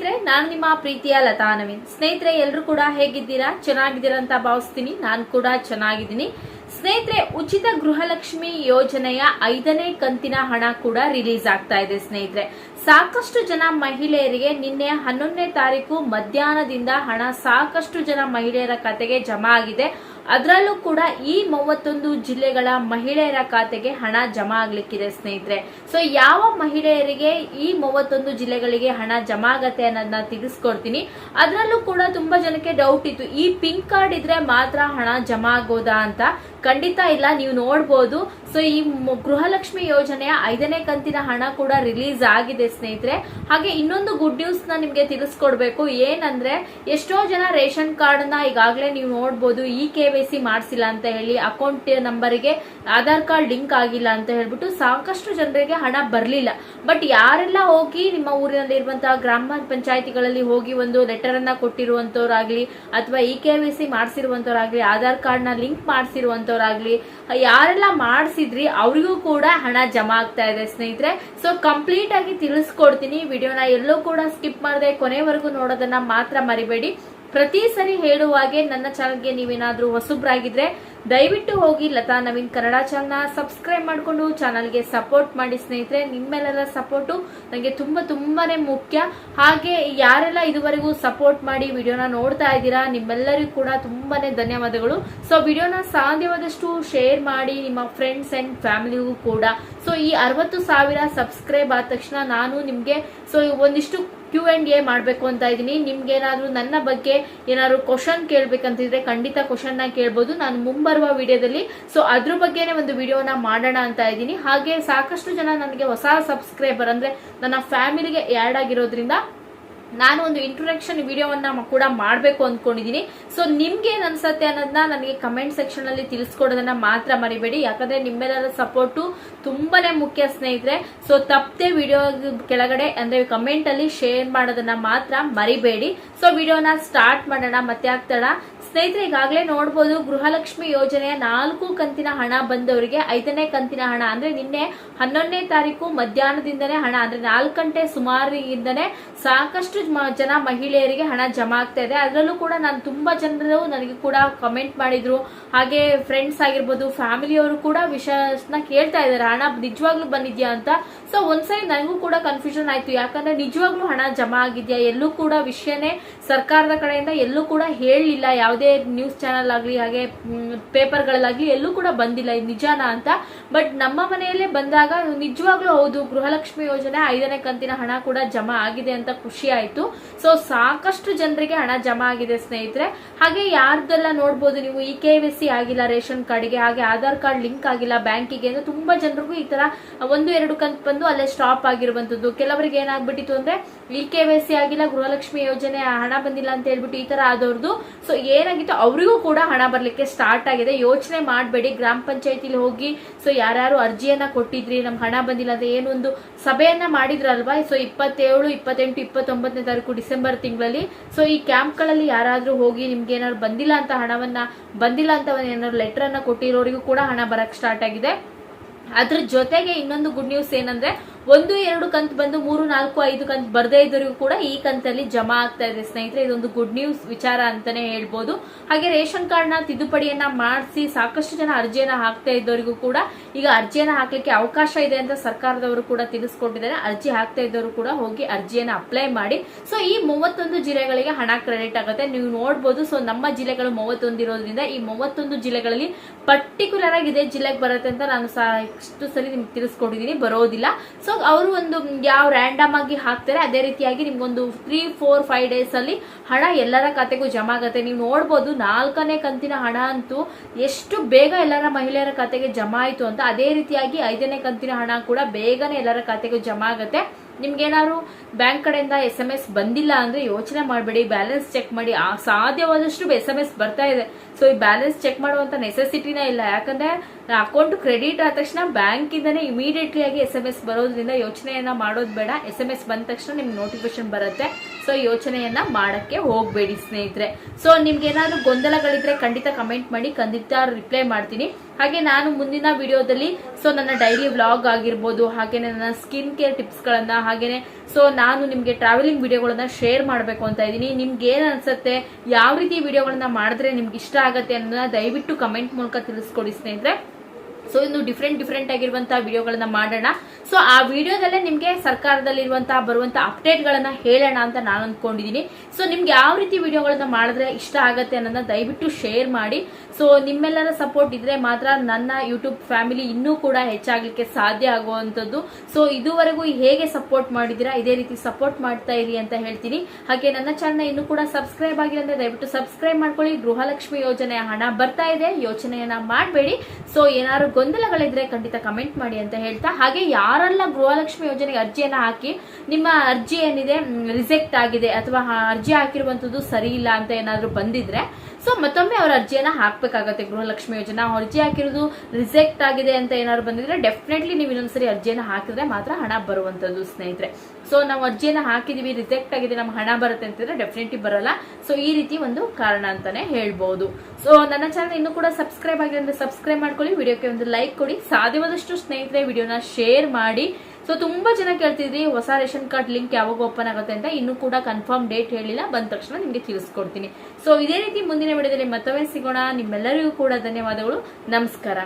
ಸ್ನೇಹಿತರೆ, ನಾನು ನಿಮ್ಮ ಪ್ರೀತಿಯ ಲತಾ ನವೀನ್. ಸ್ನೇಹಿತರೆ ಎಲ್ಲರೂ ಕೂಡ ಹೇಗಿದ್ದೀರಾ? ಚೆನ್ನಾಗಿದ್ದೀರಾ ಅಂತ ಭಾವಿಸ್ತೀನಿ. ನಾನು ಕೂಡ ಚೆನ್ನಾಗಿದ್ದೀನಿ. ಸ್ನೇಹಿತರೆ, ಉಚಿತ ಗೃಹಲಕ್ಷ್ಮಿ ಯೋಜನೆಯ ಐದನೇ ಕಂತಿನ ಹಣ ಕೂಡ ರಿಲೀಸ್ ಆಗ್ತಾ ಇದೆ ಸ್ನೇಹಿತರೆ. ಸಾಕಷ್ಟು ಜನ ಮಹಿಳೆಯರಿಗೆ ನಿನ್ನೆ ಹನ್ನೊಂದನೇ ತಾರೀಕು ಮಧ್ಯಾಹ್ನದಿಂದ ಹಣ ಸಾಕಷ್ಟು ಜನ ಮಹಿಳೆಯರ ಖಾತೆಗೆ ಜಮಾ ಆಗಿದೆ. ಅದರಲ್ಲೂ ಕೂಡ ಈ ಮೂವತ್ತೊಂದು ಜಿಲ್ಲೆಗಳ ಮಹಿಳೆಯರ ಖಾತೆಗೆ ಹಣ ಜಮಾ ಆಗ್ಲಿಕ್ಕಿದೆ ಸ್ನೇಹಿತರೆ. ಸೊ ಯಾವ ಮಹಿಳೆಯರಿಗೆ ಈ ಮೂವತ್ತೊಂದು ಜಿಲ್ಲೆಗಳಿಗೆ ಹಣ ಜಮಾ ಆಗತ್ತೆ ಅನ್ನೋದನ್ನ ತಿಳಿಸ್ಕೊಡ್ತೀನಿ. ಅದರಲ್ಲೂ ಕೂಡ ತುಂಬಾ ಜನಕ್ಕೆ ಡೌಟ್ ಇತ್ತು. ಈ ಪಿಂಕ್ ಕಾರ್ಡ್ ಇದ್ರೆ ಮಾತ್ರ ಹಣ ಜಮಾ ಆಗೋದಾ ಅಂತ? ಖಂಡಿತ ಇಲ್ಲ. ನೀವು ನೋಡ್ಬೋದು. ಸೊ ಈ ಗೃಹಲಕ್ಷ್ಮಿ ಯೋಜನೆಯ ಐದನೇ ಕಂತಿನ ಹಣ ಕೂಡ ರಿಲೀಸ್ ಆಗಿದೆ ಸ್ನೇಹಿತರೆ. ಹಾಗೆ ಇನ್ನೊಂದು ಗುಡ್ ನ್ಯೂಸ್ನ ನಿಮ್ಗೆ ತಿಳಿಸ್ಕೊಡ್ಬೇಕು. ಏನಂದ್ರೆ, ಎಷ್ಟೋ ಜನ ರೇಷನ್ ಕಾರ್ಡ್ನ ಈಗಾಗಲೇ ನೀವು ನೋಡ್ಬೋದು ಇ ಕೆ ವೈ ಮಾಡಿಸಿಲ್ಲ ಅಂತ ಹೇಳಿ, ಅಕೌಂಟ್ ನಂಬರ್ಗೆ ಆಧಾರ್ ಕಾರ್ಡ್ ಲಿಂಕ್ ಆಗಿಲ್ಲ ಅಂತ ಹೇಳ್ಬಿಟ್ಟು ಸಾಕಷ್ಟು ಜನರಿಗೆ ಹಣ ಬರಲಿಲ್ಲ. ಬಟ್ ಯಾರೆಲ್ಲ ಹೋಗಿ ನಿಮ್ಮ ಊರಿನಲ್ಲಿ ಇರುವಂತಹ ಗ್ರಾಮ ಪಂಚಾಯತಿಗಳಲ್ಲಿ ಹೋಗಿ ಒಂದು ಲೆಟರ್ ಅನ್ನ ಕೊಟ್ಟಿರುವಂತವ್ರಾಗ್ಲಿ, ಅಥವಾ ಇ ಕೆ ವೈ ಸಿ ಮಾಡಿಸಿರುವಂತವ್ರಾಗ್ಲಿ, ಆಧಾರ್ ಕಾರ್ಡ್ನ ಲಿಂಕ್ ಮಾಡಿಸಿರುವಂತವ್ರಾಗ್ಲಿ, ಯಾರೆಲ್ಲ ಮಾಡಿಸಿದ್ರಿ ಅವರಿಗೂ ಕೂಡ ಹಣ ಜಮಾ ಆಗ್ತಾ ಇದೆ ಸ್ನೇಹಿತರೆ. ಸೊ ಕಂಪ್ಲೀಟ್ ಆಗಿ ತಿಳಿಸ್ಕೊಡ್ತೀನಿ. ವಿಡಿಯೋನ ಎಲ್ಲೂ ಕೂಡ ಸ್ಕಿಪ್ ಮಾಡದೆ ಕೊನೆವರೆಗೂ ನೋಡೋದನ್ನ ಮಾತ್ರ ಮರಿಬೇಡಿ. ಪ್ರತಿ ಸರಿ ಹೇಳುವಾಗೆ ನನ್ನ ಚಾನಲ್ಗೆ ನೀವೇನಾದ್ರೂ ಹೊಸಬ್ರಾಗಿದ್ರೆ ದಯವಿಟ್ಟು ಹೋಗಿ ಲತಾ ನವೀನ್ ಕನ್ನಡ ಚಾನಲ್ನ ಸಬ್ಸ್ಕ್ರೈಬ್ ಮಾಡಿಕೊಂಡು ಚಾನಲ್ಗೆ ಸಪೋರ್ಟ್ ಮಾಡಿ ಸ್ನೇಹಿತರೆ, ನಿಮ್ಮೆಲ್ಲರ ಸಪೋರ್ಟು ನನಗೆ ತುಂಬಾ ತುಂಬಾನೇ ಮುಖ್ಯ. ಹಾಗೆ ಯಾರೆಲ್ಲ ಇದುವರೆಗೂ ಸಪೋರ್ಟ್ ಮಾಡಿ ವಿಡಿಯೋನ ನೋಡ್ತಾ ಇದ್ದೀರಾ, ನಿಮ್ಮೆಲ್ಲರಿಗೂ ಕೂಡ ತುಂಬಾನೇ ಧನ್ಯವಾದಗಳು. ಸೊ ವಿಡಿಯೋನ ಸಾಧ್ಯವಾದಷ್ಟು ಶೇರ್ ಮಾಡಿ ನಿಮ್ಮ ಫ್ರೆಂಡ್ಸ್ ಅಂಡ್ ಫ್ಯಾಮಿಲಿಗೂ ಕೂಡ. ಸೊ ಈ ಅರವತ್ತು ಸಾವಿರ ಸಬ್ಸ್ಕ್ರೈಬ್ ಆದ ತಕ್ಷಣ ನಾನು ನಿಮಗೆ ಸೊ ಒಂದಿಷ್ಟು ಕ್ಯೂ ಆ್ಯಂಡ್ ಎ ಮಾಡಬೇಕು ಅಂತ ಇದ್ದೀನಿ. ನಿಮ್ಗೇನಾದರೂ ನನ್ನ ಬಗ್ಗೆ ಏನಾದರೂ ಕ್ವಶನ್ ಕೇಳಬೇಕಂತಿದ್ರೆ ಖಂಡಿತ ಕ್ವಶನ್ನ ಕೇಳ್ಬೋದು. ನಾನು ಮುಂಬರುವ ವಿಡಿಯೋದಲ್ಲಿ ಸೊ ಅದ್ರ ಬಗ್ಗೆನೇ ಒಂದು ವಿಡಿಯೋನ ಮಾಡೋಣ ಅಂತ ಇದ್ದೀನಿ. ಹಾಗೆ ಸಾಕಷ್ಟು ಜನ ನನಗೆ ಹೊಸ ಸಬ್ಸ್ಕ್ರೈಬರ್ ಅಂದರೆ ನನ್ನ ಫ್ಯಾಮಿಲಿಗೆ ಆ್ಯಡ್ ಆಗಿರೋದ್ರಿಂದ ನಾನು ಒಂದು ಇಂಟ್ರೊಡಕ್ಷನ್ ವಿಡಿಯೋವನ್ನ ಕೂಡ ಮಾಡಬೇಕು ಅಂದ್ಕೊಂಡಿದ್ದೀನಿ ಸೊ ನಿಮ್ಗೆ ಏನ್ ಅನ್ಸತ್ತೆ ಅನ್ನೋದನ್ನ ನನಗೆ ಕಮೆಂಟ್ ಸೆಕ್ಷನ್ ಅಲ್ಲಿ ತಿಳಿಸ್ಕೊಡೋದನ್ನ ಮಾತ್ರ ಮರಿಬೇಡಿ. ಯಾಕಂದ್ರೆ ನಿಮ್ಮೆಲ್ಲರ ಸಪೋರ್ಟು ತುಂಬಾನೇ ಮುಖ್ಯ ಸ್ನೇಹಿತರೆ. ಸೊ ತಪ್ಪದೆ ವಿಡಿಯೋ ಕೆಳಗಡೆ ಅಂದ್ರೆ ಕಮೆಂಟ್ ಅಲ್ಲಿ ಶೇರ್ ಮಾಡೋದನ್ನ ಮಾತ್ರ ಮರಿಬೇಡಿ. ಸೊ ವಿಡಿಯೋನ ಸ್ಟಾರ್ಟ್ ಮಾಡೋಣ, ಮತ್ತೆ ಆಗ್ತಾಳ. ಸ್ನೇಹಿತರೆ, ಈಗಾಗಲೇ ನೋಡ್ಬೋದು ಗೃಹಲಕ್ಷ್ಮಿ ಯೋಜನೆಯ ನಾಲ್ಕು ಕಂತಿನ ಹಣ ಬಂದವರಿಗೆ ಐದನೇ ಕಂತಿನ ಹಣ ಅಂದ್ರೆ ನಿನ್ನೆ ಹನ್ನೊಂದನೇ ತಾರೀಕು ಮಧ್ಯಾಹ್ನದಿಂದನೇ ಹಣ, ಅಂದ್ರೆ ನಾಲ್ಕು ಗಂಟೆ ಸುಮಾರಿಯಿಂದನೇ ಸಾಕಷ್ಟು ಮ- ಜನ ಮಹಿಳೆಯರಿಗೆ ಹಣ ಜಮಾ ಆಗ್ತಾ ಇದೆ. ಅದರಲ್ಲೂ ಕೂಡ ನಾನು ತುಂಬಾ ಜನರು ನನಗೆ ಕೂಡ ಕಮೆಂಟ್ ಮಾಡಿದ್ರು. ಹಾಗೆ ಫ್ರೆಂಡ್ಸ್ ಆಗಿರ್ಬೋದು ಫ್ಯಾಮಿಲಿಯವರು ಕೂಡ ವಿಷಯನ ಕೇಳ್ತಾ ಇದ್ದಾರೆ. ಹಣ ನಿಜವಾಗ್ಲೂ ಬಂದಿದ್ಯಾ ಅಂತ? ಸೊ ಒಂದ್ಸರಿ ನನಗೂ ಕೂಡ ಕನ್ಫ್ಯೂಷನ್ ಆಯ್ತು. ಯಾಕಂದ್ರೆ ನಿಜವಾಗ್ಲೂ ಹಣ ಜಮಾ ಆಗಿದ್ಯಾ? ಎಲ್ಲೂ ಕೂಡ ವಿಷಯನೇ ಸರ್ಕಾರದ ಕಡೆಯಿಂದ ಎಲ್ಲೂ ಕೂಡ ಹೇಳಲಿಲ್ಲ ಯಾವುದೇ ನ್ಯೂಸ್ ಚಾನಲ್ ಆಗಲಿ, ಹಾಗೆ ಪೇಪರ್ಗಳಲ್ಲಾಗಲಿ ಎಲ್ಲೂ ಕೂಡ ಬಂದಿಲ್ಲ. ಇದು ನಿಜಾನ ಅಂತ? ಬಟ್ ನಮ್ಮ ಮನೆಯಲ್ಲೇ ಬಂದಾಗ ನಿಜವಾಗ್ಲೂ ಹೌದು, ಗೃಹಲಕ್ಷ್ಮಿ ಯೋಜನೆ ಐದನೇ ಕಂತಿನ ಹಣ ಕೂಡ ಜಮಾ ಆಗಿದೆ ಅಂತ ಖುಷಿ ಆಯ್ತು. ಸೊ ಸಾಕಷ್ಟು ಜನರಿಗೆ ಹಣ ಜಮಾ ಆಗಿದೆ ಸ್ನೇಹಿತರೆ. ಹಾಗೆ ಯಾರ್ದೆಲ್ಲ ನೋಡ್ಬೋದು ನೀವು ಇ ಕೆ ಆಗಿಲ್ಲ, ರೇಷನ್ ಕಾರ್ಡ್ಗೆ, ಹಾಗೆ ಆಧಾರ್ ಕಾರ್ಡ್ ಲಿಂಕ್ ಆಗಿಲ್ಲ ಬ್ಯಾಂಕಿಗೆ ಅಂದ್ರೆ ತುಂಬಾ ಜನರಿಗೂ ಈ ತರ ಒಂದು, ಎರಡು ಕಂತು ಬಂದು ಅಲ್ಲೇ ಸ್ಟಾಪ್ ಆಗಿರುವಂತದ್ದು ಕೆಲವರಿಗೆ ಏನಾಗ್ಬಿಟ್ಟಿತ್ತು ಅಂದ್ರೆ ಇ ಕೆ ಆಗಿಲ್ಲ, ಗೃಹಲಕ್ಷ್ಮಿ ಯೋಜನೆ ಹಣ ಬಂದಿಲ್ಲ ಅಂತ ಹೇಳ್ಬಿಟ್ಟು ಈ ತರ ಆದವ್ರದ್ದು. ಸೊ ಏನಾಗಿತ್ತು? ಅವರಿಗೂ ಕೂಡ ಹಣ ಬರ್ಲಿಕ್ಕೆ ಸ್ಟಾರ್ಟ್ ಆಗಿದೆ. ಯೋಚನೆ ಮಾಡಬೇಡಿ. ಗ್ರಾಮ ಪಂಚಾಯತಿಲಿ ಹೋಗಿ ಸೊ ಯಾರ್ಯಾರು ಅರ್ಜಿಯನ್ನ ಕೊಟ್ಟಿದ್ರಿ, ನಮ್ಗೆ ಹಣ ಬಂದಿಲ್ಲ ಅಂತ ಏನೊಂದು ಸಭೆಯನ್ನ ಮಾಡಿದ್ರಲ್ವಾ? ಸೊ ಇಪ್ಪತ್ತೇಳು, ಇಪ್ಪತ್ತೆಂಟು, ಇಪ್ಪತ್ತೊಂಬತ್ತನೇ ತಾರೀಕು ಡಿಸೆಂಬರ್ ತಿಂಗಳಲ್ಲಿ. ಸೊ ಈ ಕ್ಯಾಂಪ್ಗಳಲ್ಲಿ ಯಾರಾದರೂ ಹೋಗಿ ನಿಮ್ಗೆ ಏನಾದ್ರು ಬಂದಿಲ್ಲ ಅಂತ ಹಣವನ್ನ, ಬಂದಿಲ್ಲ ಅಂತ ಏನಾದ್ರು ಲೆಟರ್ ಅನ್ನ ಕೊಟ್ಟಿರೋರಿಗೂ ಕೂಡ ಹಣ ಬರಕ್ ಸ್ಟಾರ್ಟ್ ಆಗಿದೆ. ಅದ್ರ ಜೊತೆಗೆ ಇನ್ನೊಂದು ಗುಡ್ ನ್ಯೂಸ್ ಏನಂದ್ರೆ ಒಂದು, ಎರಡು ಕಂತು ಬಂದು ಮೂರು, ನಾಲ್ಕು, ಐದು ಕಂತು ಬರದೇ ಇದ್ದರಿಗೂ ಕೂಡ ಈ ಕಂತಲ್ಲಿ ಜಮಾ ಆಗ್ತಾ ಇದೆ. ಸ್ನೇಹಿತರೆ, ಇದೊಂದು ಗುಡ್ ನ್ಯೂಸ್ ವಿಚಾರ ಅಂತಾನೆ ಹೇಳ್ಬೋದು. ಹಾಗೆ ರೇಷನ್ ಕಾರ್ಡ್ನ ತಿದ್ದುಪಡಿಯನ್ನ ಮಾಡಿಸಿ ಸಾಕಷ್ಟು ಜನ ಅರ್ಜಿಯನ್ನ ಹಾಕ್ತಾ ಇದ್ದವರಿಗೂ ಕೂಡ ಈಗ ಅರ್ಜಿಯನ್ನ ಹಾಕ್ಲಿಕ್ಕೆ ಅವಕಾಶ ಇದೆ ಅಂತ ಸರ್ಕಾರದವರು ಕೂಡ ತಿಳಿಸ್ಕೊಟ್ಟಿದ್ದಾರೆ. ಅರ್ಜಿ ಹಾಕ್ತಾ ಇದ್ದವರು ಕೂಡ ಹೋಗಿ ಅರ್ಜಿಯನ್ನ ಅಪ್ಲೈ ಮಾಡಿ. ಸೊ ಈ ಮೂವತ್ತೊಂದು ಜಿಲ್ಲೆಗಳಿಗೆ ಹಣ ಕ್ರೆಡಿಟ್ ಆಗುತ್ತೆ. ನೀವು ನೋಡ್ಬೋದು ಸೊ ನಮ್ಮ ಜಿಲ್ಲೆಗಳು ಮೂವತ್ತೊಂದು ಇರೋದ್ರಿಂದ ಈ ಮೂವತ್ತೊಂದು ಜಿಲ್ಲೆಗಳಲ್ಲಿ ಪರ್ಟಿಕ್ಯುಲರ್ ಆಗಿ ಇದೇ ಜಿಲ್ಲೆಗೆ ಬರುತ್ತೆ ಅಂತ ನಾನು ಸಾಕಷ್ಟು ಸರಿ ನಿಮ್ಗೆ ತಿಳಿಸ್ಕೊಂಡಿದ್ದೀನಿ ಬರೋದಿಲ್ಲ. ಸೊ ಅವರು ಒಂದು ಯಾವ ರ್ಯಾಂಡಮ್ ಆಗಿ ಹಾಕ್ತಾರೆ, ಅದೇ ರೀತಿಯಾಗಿ ನಿಮ್ಗೊಂದು ತ್ರೀ ಫೋರ್ ಫೈವ್ ಡೇಸ್ ಅಲ್ಲಿ ಹಣ ಎಲ್ಲರ ಖಾತೆಗೂ ಜಮಾ ಆಗುತ್ತೆ. ನೀವು ನೋಡ್ಬೋದು, ನಾಲ್ಕನೇ ಕಂತಿನ ಹಣ ಅಂತೂ ಎಷ್ಟು ಬೇಗ ಎಲ್ಲರ ಮಹಿಳೆಯರ ಖಾತೆಗೆ ಜಮಾ ಆಯ್ತು ಅಂತ, ಅದೇ ರೀತಿಯಾಗಿ ಐದನೇ ಕಂತಿನ ಹಣ ಕೂಡ ಬೇಗನೆ ಎಲ್ಲರ ಖಾತೆಗೂ ಜಮಾ ಆಗುತ್ತೆ. ನಿಮ್ಗೇನಾದ್ರು ಬ್ಯಾಂಕ್ ಕಡೆಯಿಂದ ಎಸ್ ಎಂ ಎಸ್ ಬಂದಿಲ್ಲ ಅಂದ್ರೆ ಯೋಚನೆ ಮಾಡಬೇಡಿ, ಬ್ಯಾಲೆನ್ಸ್ ಚೆಕ್ ಮಾಡಿ. ಸಾಧ್ಯವಾದಷ್ಟು ಎಸ್ ಎಂ ಎಸ್ ಬರ್ತಾ ಇದೆ. ಸೊ ಈ ಬ್ಯಾಲೆನ್ಸ್ ಚೆಕ್ ಮಾಡುವಂತ ನೆಸೆಸಿಟಿನೇ ಇಲ್ಲ. ಯಾಕಂದ್ರೆ ಅಕೌಂಟ್ ಕ್ರೆಡಿಟ್ ಆದ ತಕ್ಷಣ ಬ್ಯಾಂಕ್ ಇಂದಾನೆ ಇಮಿಡಿಯೇಟ್ಲಿ ಆಗಿ ಎಸ್ ಎಂ ಎಸ್ ಬರೋದ್ರಿಂದ ಯೋಚನೆಯನ್ನ ಮಾಡೋದು ಬೇಡ. ಎಸ್ ಎಂ ಎಸ್ ಬಂದ ತಕ್ಷಣ ನಿಮ್ಗೆ ನೋಟಿಫಿಕೇಶನ್ ಬರುತ್ತೆ. ಸೊ ಯೋಚನೆಯನ್ನ ಮಾಡಕ್ಕೆ ಹೋಗ್ಬೇಡಿ ಸ್ನೇಹಿತರೆ. ಸೊ ನಿಮ್ಗೆ ಏನಾದ್ರು ಗೊಂದಲಗಳಿದ್ರೆ ಖಂಡಿತ ಕಮೆಂಟ್ ಮಾಡಿ, ಖಂಡಿತ ರಿಪ್ಲೈ ಮಾಡ್ತೀನಿ. ಹಾಗೆ ನಾನು ಮುಂದಿನ ವಿಡಿಯೋದಲ್ಲಿ, ಸೊ ನನ್ನ ಡೈಲಿ ವ್ಲಾಗ್ ಆಗಿರ್ಬೋದು, ಹಾಗೇನೆ ನನ್ನ ಸ್ಕಿನ್ ಕೇರ್ ಟಿಪ್ಸ್ಗಳನ್ನು ಹಾಗೇನೆ, ಸೊ ನಾನು ನಿಮಗೆ ಟ್ರಾವೆಲಿಂಗ್ ವಿಡಿಯೋಗಳನ್ನ ಶೇರ್ ಮಾಡಬೇಕು ಅಂತ ಇದ್ದೀನಿ. ನಿಮ್ಗೆ ಏನ್ ಅನ್ಸುತ್ತೆ, ಯಾವ ರೀತಿ ವಿಡಿಯೋಗಳನ್ನ ಮಾಡಿದ್ರೆ ನಿಮ್ಗೆ ಇಷ್ಟ ಆಗತ್ತೆ ಅನ್ನೋದನ್ನ ದಯವಿಟ್ಟು ಕಮೆಂಟ್ ಮೂಲಕ ತಿಳಿಸ್ಕೊಡಿ ಸ್ನೇಹಿತರೆ. ಸೊ ಇನ್ನು ಡಿಫ್ರೆಂಟ್ ಡಿಫ್ರೆಂಟ್ ಆಗಿರುವಂತಹ ವಿಡಿಯೋಗಳನ್ನ ಮಾಡೋಣ. ಸೊ ಆ ವಿಡಿಯೋದಲ್ಲೇ ನಿಮಗೆ ಸರ್ಕಾರದಲ್ಲಿರುವಂತಹ ಬರುವಂತಹ ಅಪ್ಡೇಟ್ಗಳನ್ನ ಹೇಳೋಣ ಅಂತ ನಾನು ಅಂದ್ಕೊಂಡಿದ್ದೀನಿ ಸೊ ನಿಮ್ಗೆ ಯಾವ ರೀತಿ ವಿಡಿಯೋಗಳನ್ನ ಮಾಡಿದ್ರೆ ಇಷ್ಟ ಆಗತ್ತೆ ಅನ್ನೋದನ್ನ ದಯವಿಟ್ಟು ಶೇರ್ ಮಾಡಿ. ಸೊ ನಿಮ್ಮೆಲ್ಲರ ಸಪೋರ್ಟ್ ಇದ್ರೆ ಮಾತ್ರ ನನ್ನ ಯೂಟ್ಯೂಬ್ ಫ್ಯಾಮಿಲಿ ಇನ್ನೂ ಕೂಡ ಹೆಚ್ಚಾಗ್ಲಿಕ್ಕೆ ಸಾಧ್ಯ ಆಗುವಂಥದ್ದು. ಸೊ ಇದುವರೆಗೂ ಹೇಗೆ ಸಪೋರ್ಟ್ ಮಾಡಿದ್ದೀರಾ, ಇದೇ ರೀತಿ ಸಪೋರ್ಟ್ ಮಾಡ್ತಾ ಇರಿ ಅಂತ ಹೇಳ್ತೀನಿ. ಹಾಗೆ ನನ್ನ ಚಾನಲ್ ಇನ್ನೂ ಕೂಡ ಸಬ್ಸ್ಕ್ರೈಬ್ ಆಗಿಲ್ಲ ಅಂದ್ರೆ ದಯವಿಟ್ಟು ಸಬ್ಸ್ಕ್ರೈಬ್ ಮಾಡ್ಕೊಳ್ಳಿ. ಗೃಹಲಕ್ಷ್ಮಿ ಯೋಜನೆಯ ಹಣ ಬರ್ತಾ ಇದೆ ಯೋಚನೆಯನ್ನ ಮಾಡಬೇಡಿ. ಸೊ ಏನಾದ್ರು ಗೊಂದಲಗಳಿದ್ರೆ ಖಂಡಿತ ಕಮೆಂಟ್ ಮಾಡಿ ಅಂತ ಹೇಳ್ತಾ, ಹಾಗೆ ಯಾರೆಲ್ಲ ಗೃಹಲಕ್ಷ್ಮಿ ಯೋಜನೆಗೆ ಅರ್ಜಿಯನ್ನು ಹಾಕಿ ನಿಮ್ಮ ಅರ್ಜಿ ಏನಿದೆ ರಿಜೆಕ್ಟ್ ಆಗಿದೆ ಅಥವಾ ಅರ್ಜಿ ಹಾಕಿರುವಂತದ್ದು ಸರಿ ಇಲ್ಲ ಅಂತ ಏನಾದರೂ ಬಂದಿದ್ರೆ, ಸೊ ಮತ್ತೊಮ್ಮೆ ಅವ್ರ ಅರ್ಜಿಯನ್ನ ಹಾಕ್ಬೇಕಾಗತ್ತೆ ಗೃಹಲಕ್ಷ್ಮಿ ಯೋಜನೆ. ಅರ್ಜಿ ಹಾಕಿರೋದು ರಿಜೆಕ್ಟ್ ಆಗಿದೆ ಅಂತ ಏನಾದ್ರು ಬಂದಿದ್ರೆ ಡೆಫಿನೆಟ್ಲಿ ನೀವು ಇನ್ನೊಂದ್ಸರಿ ಅರ್ಜಿಯನ್ನ ಹಾಕಿದ್ರೆ ಮಾತ್ರ ಹಣ ಬರುವಂತದ್ದು ಸ್ನೇಹಿತರೆ. ಸೊ ನಾವು ಅರ್ಜಿಯನ್ನ ಹಾಕಿದೀವಿ, ರಿಜೆಕ್ಟ್ ಆಗಿದೆ ನಮ್ಮ ಹಣ ಬರುತ್ತೆ ಅಂತಂದ್ರೆ ಡೆಫಿನೆಟ್ಲಿ ಬರಲ್ಲ. ಸೊ ಈ ರೀತಿ ಒಂದು ಕಾರಣ ಅಂತಾನೆ ಹೇಳ್ಬಹುದು ಸೊ ನನ್ನ ಚಾನಲ್ ಇನ್ನು ಕೂಡ ಸಬ್ಸ್ಕ್ರೈಬ್ ಆಗಿದೆ ಅಂದ್ರೆ ಸಬ್ಸ್ಕ್ರೈಬ್ ಮಾಡ್ಕೊಳ್ಳಿ. ವಿಡಿಯೋಕ್ಕೆ ಲೈಕ್ ಕೊಡಿ. ಸಾಧ್ಯವಾದಷ್ಟು ಸ್ನೇಹಿತರೆ ವಿಡಿಯೋನ ಶೇರ್ ಮಾಡಿ. ಸೊ ತುಂಬಾ ಜನ ಕೇಳ್ತಿದ್ರಿ, ಹೊಸ ರೇಷನ್ ಕಾರ್ಡ್ ಲಿಂಕ್ ಯಾವಾಗ ಓಪನ್ ಆಗುತ್ತೆ ಅಂತ. ಇನ್ನೂ ಕೂಡ ಕನ್ಫರ್ಮ್ ಡೇಟ್ ಹೇಳಿಲ್ಲ. ಬಂದ ತಕ್ಷಣ ನಿಮಗೆ ತಿಳಿಸ್ಕೊಡ್ತೀನಿ. ಸೊ ಇದೇ ರೀತಿ ಮುಂದಿನ ವಿಡಿಯೋದಲ್ಲಿ ಮತ್ತೊಮ್ಮೆ ಸಿಗೋಣ. ನಿಮ್ಮೆಲ್ಲರಿಗೂ ಕೂಡ ಧನ್ಯವಾದಗಳು. ನಮಸ್ಕಾರ.